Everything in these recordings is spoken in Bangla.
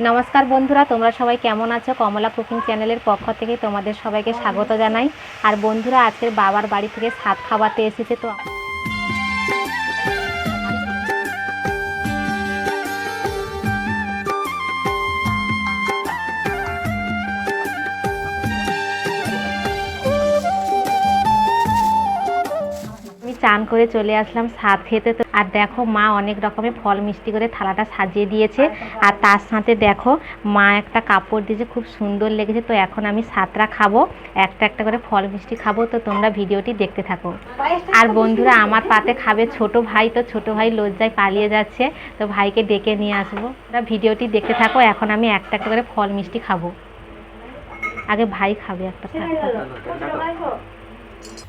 নমস্কার বন্ধুরা, তোমরা সবাই কেমন আছো? কমলা কুকিং চ্যানেলের পক্ষ থেকে তোমাদের সবাইকে স্বাগত জানাই। আর বন্ধুরা, আজকের বাবার বাড়ি থেকে স্বাদ খাওয়াতে এসেছে তো চান করে চলে আসলাম, স্বাদ খেতে তো। আর দেখো, মা অনেক রকমের ফল মিষ্টি করে থালাটা সাজিয়ে দিয়েছে। আর তার সাথে দেখো, মা একটা কাপড় দিয়েছে, খুব সুন্দর লেগেছে। তো এখন আমি সাতটা খাব, একটা একটা করে ফল মিষ্টি খাব। তো তোমরা ভিডিওটি দেখতে থাকো। আর বন্ধুরা, আমার পাতে খাবে ছোট ভাই, তো ছোট ভাই লজ্জায় পালিয়ে যাচ্ছে। তো ভাইকে ডেকে নিয়ে আসব। তোমরা ভিডিওটি দেখতে থাকো, এখন আমি একটা একটা করে ফল মিষ্টি খাব। আগে ভাই খাবে একটা।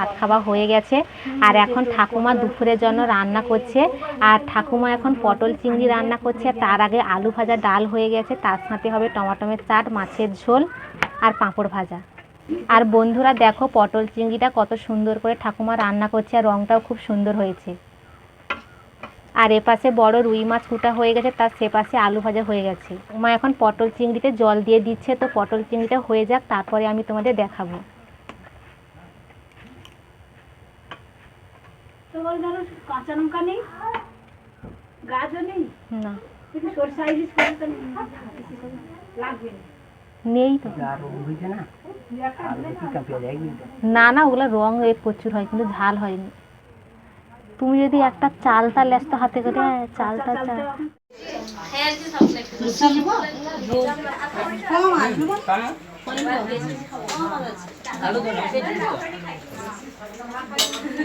সাত খাওয়া হয়ে গেছে। আর এখন ঠাকুমা দুপুরের জন্য রান্না করছে। আর ঠাকুমা এখন পটল চিংড়ি রান্না করছে। তার আগে আলু ভাজা ডাল হয়ে গেছে। তার সাথে হবে টমাটমের চাট, মাছের ঝোল আর পাঁপড় ভাজা। আর বন্ধুরা দেখো পটল চিংড়িটা কত সুন্দর করে ঠাকুমা রান্না করছে আর রঙটাও খুব সুন্দর হয়েছে। আর এপাশে বড় রুই মাছ কুটা হয়ে গেছে। তার সেপাশে আলু ভাজা হয়ে গেছে। মা এখন পটল চিংড়িতে জল দিয়ে দিচ্ছে। তো পটল চিংড়িটা হয়ে যাক। তারপরে আমি তোমাদের দেখাবো। তোমার ধরো কাঁচা লঙ্কা নেই গাজর নেই না। কিন্তু সরষা ইলিশ করে তো লাগবে নেই তো। না না ওগুলো রং এ প্রচুর হয় কিন্তু ঝাল হয়নি। তুমি যদি একটা চালটা লেস্ত হাতে করে হ্যাঁ, চালটা চাল ওই তো যে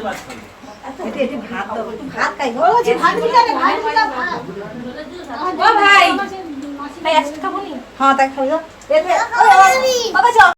ভাত লুবো এটি এটি ভাত দাও ভাত খাই ও জি ভাত দিতে হবে ভাত দিতে হবে ও ভাই ভাই খাব হ্যাঁ তাই যাও